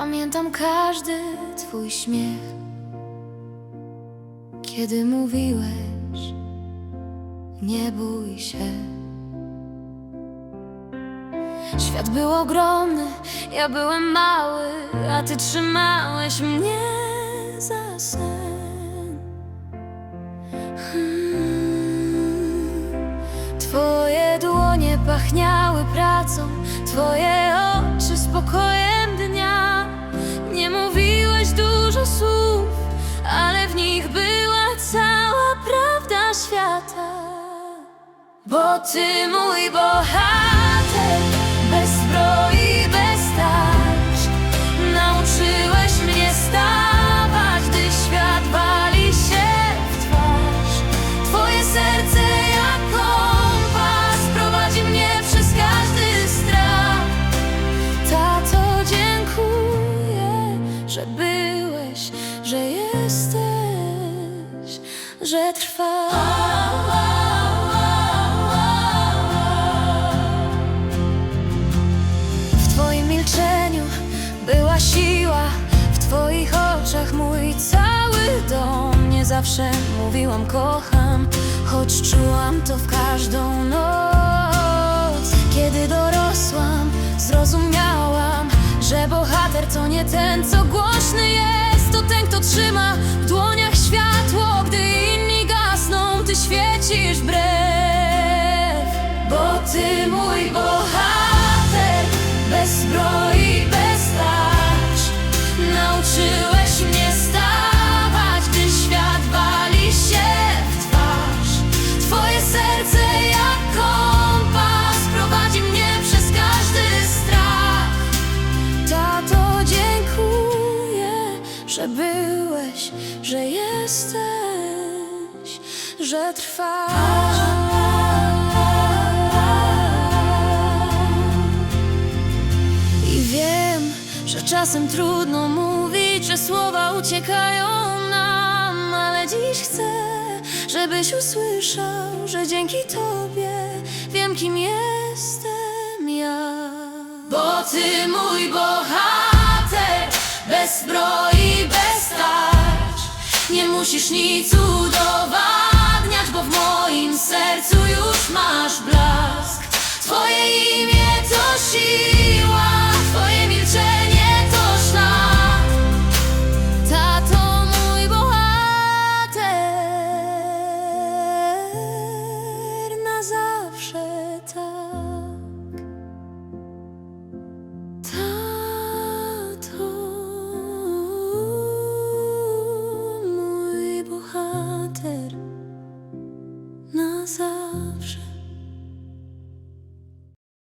Pamiętam każdy twój śmiech, kiedy mówiłeś, nie bój się. Świat był ogromny, ja byłem mały, a ty trzymałeś mnie za sen. Hmm. Twoje dłonie pachniały pracą, twoje oczy spokojem nich była cała prawda świata. Bo ty mój bohater, że trwasz. W Twoim milczeniu była siła, w Twoich oczach mój cały dom. Nie zawsze mówiłam kocham, choć czułam to w każdą noc. Kiedy dorosłam, zrozumiałam, że bohater to nie ten, co głośny jest, to ten, kto trzyma że byłeś, że jesteś, że trwasz. I wiem, że czasem trudno mówić, że słowa uciekają nam, ale dziś chcę, żebyś usłyszał, że dzięki Tobie wiem, kim jestem ja. Bo Ty mój bohater, bez zbroi, nie musisz